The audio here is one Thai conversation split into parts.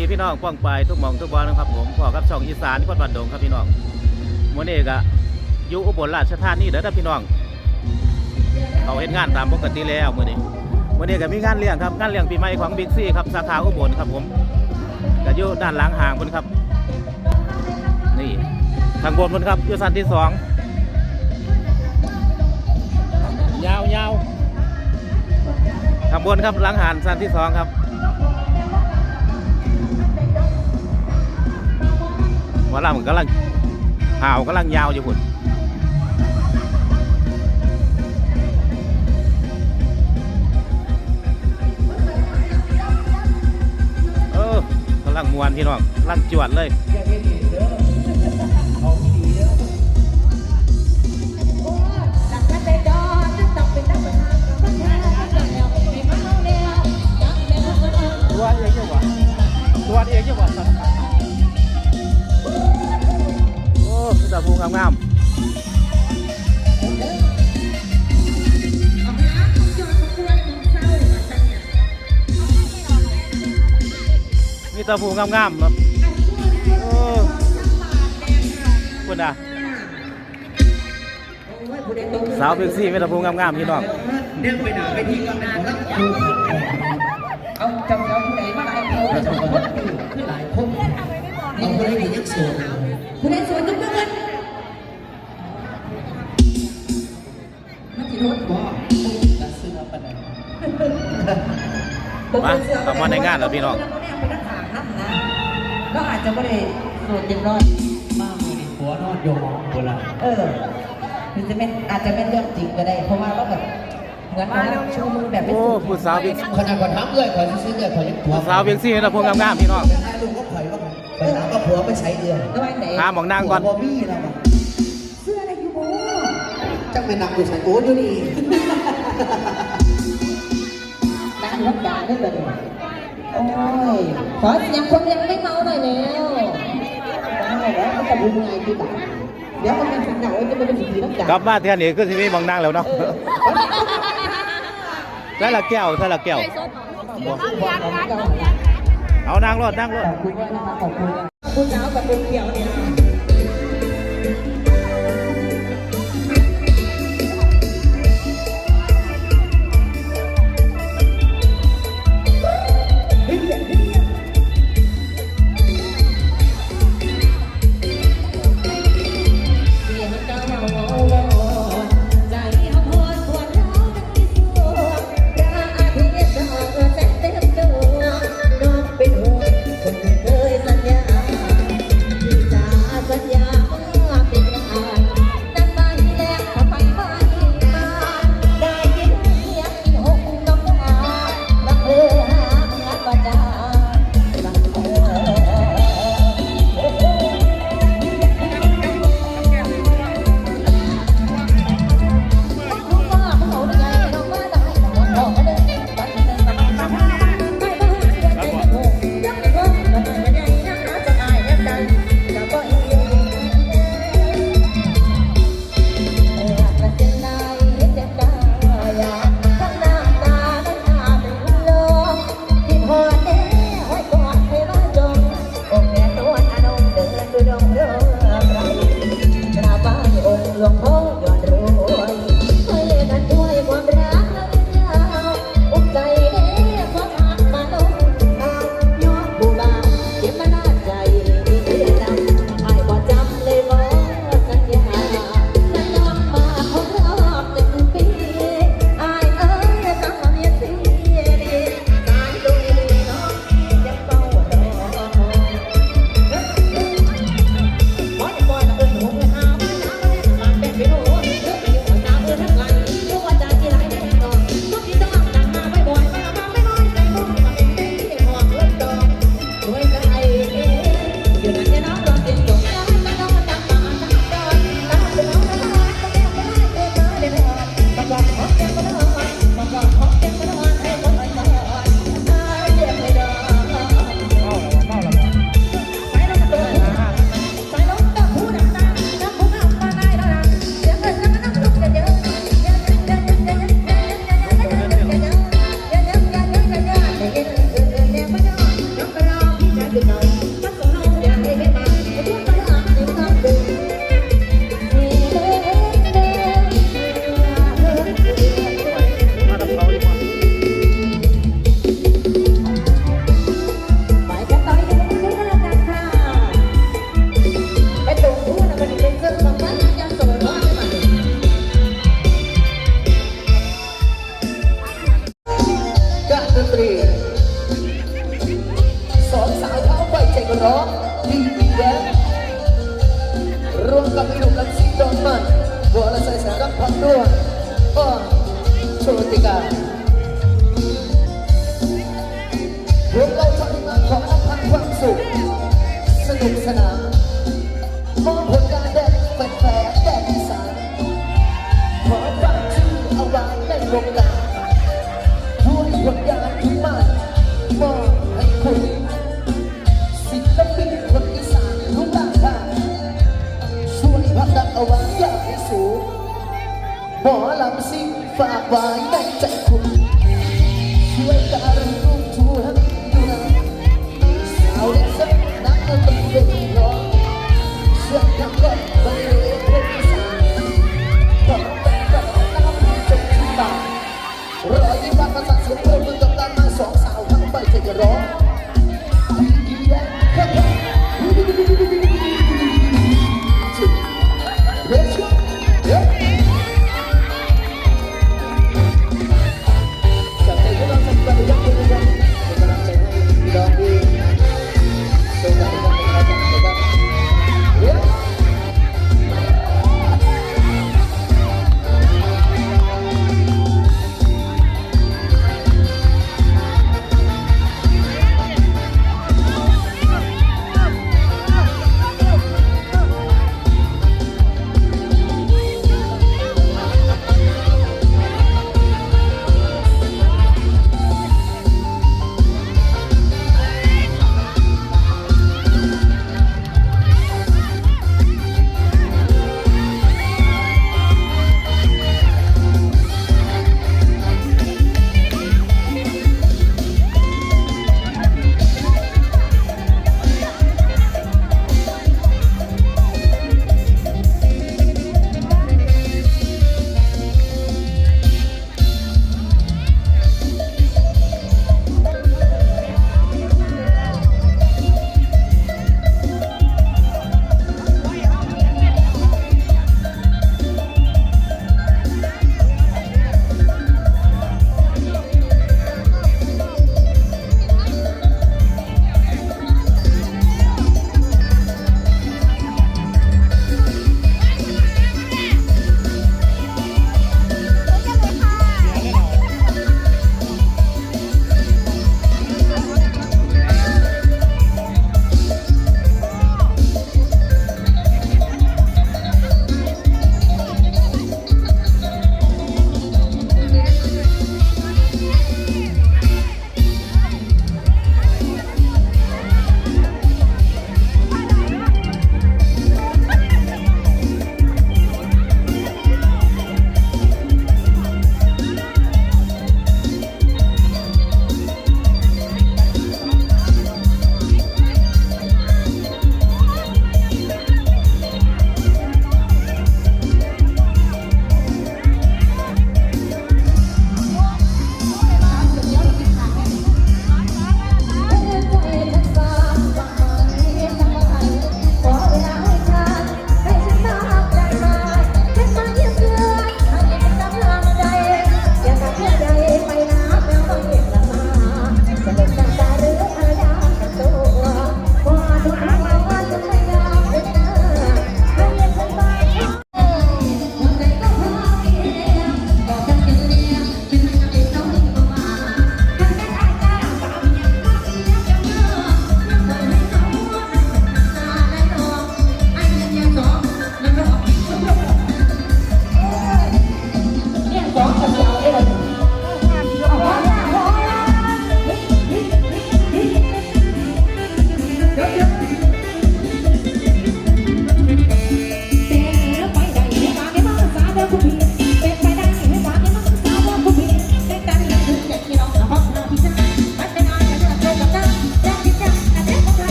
ดีพี่น้องป้องไปทุกหมองทุกบอลนะครับผมพอกับช่องอีสานคนบ้านดงครับพี่น้องมื้อนี้ก็อยู่อุบลราชธานีเด้อท่านพี่น้องเขาเฮ็ดงานตามปกติแล้วมื้อนี้มื้อนี้ก็มีงานเลี้ยงครับงานเลี้ยงปีใหม่ของบิ๊กซี่ครับสาขาอุบลครับผมก็อยู่ด้านหลังห่างพ้นครับ นี่ทางบนพุ่นครับอยู่ชั้นที่สองยาวยาวทางบนครับหลังหานชั้นที่สองครับ หมาลำกำลังหาวกำลังยาวอยู่พุ่นเออกำลังมวนพี่น้องกำลังจวดเลย ๆมีแต่ภูงามๆครับโอ้คุณอะสาวเพ็กซี่มีแต่ภูงามๆพี่น้องเรื่องไปหนาไปที่กำนันแล้วเอาจำเอาผู้ใดมาเอาเอาจำคนขึ้นหลายคนเอาผู้ใดยังโสดผู้ใดโสดทุกคนมันจะรถบ่ตัดเสื้อปะเนี่ยมาเข้ามาณในงานแล้วพี่น้อง จจะไม่ได้โสดเต็มร้อย มากเลยหัวนอนโยมโบราณเออมันจะเป็นอาจจะเป็นเรื่องจริงก็ได้ เพราะว่าก็แบบเหมือนเราชูมือแบบไม่โอ้สุดผู้สาวเพ็กขนาดก่อนทำเลยขอซื้อเลยขอยังผัวผู้สาวเพ็กซี่มีแต่ภูงามๆพี่น้องถ้าลุงก็ข่อยว่าไปหาก็ผัวไปใช้เดือนแล้วไอ้ไหนหาหมองนางก่อนผัวบี้เราเสื้ออะไรอยู่โบจังเป็นหนักอยู่ใส่โอ้ดูนี่นางรับการได้เลย โอ้ยขอเสียงคนยังไม่เมาหน่อยแล้วได้แล้วก็จะดูไงดีกว่าเดี๋ยวมันเป็นสิ่งหนักจะเป็นสิ่งที่รับการกลับมาเที่ยนี้ก็สิมีหมองนั่งแล้วเนาะเออใช่ละแก้วใช่ละแก้วบ่เอานั่งรถนั่งรถขอบคุณด้วยนะคะขอบคุณขอบคุณสาวกับเป็นเกี่ยวเนี่ย lang ilong lang si Don Man Bola sa isarang pangduan Oh, suti ka Huwag lang sa mga ของอภัยความสุขสนุกสนานมองผลการเด่นแฟนแฟนแต่ที่สามขอฟังชื่อเอาไว้ในวงการ สูหมอลำซิ่งฝากไว้ในใจคุณช่วยการุณ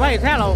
ไว้แท้เรา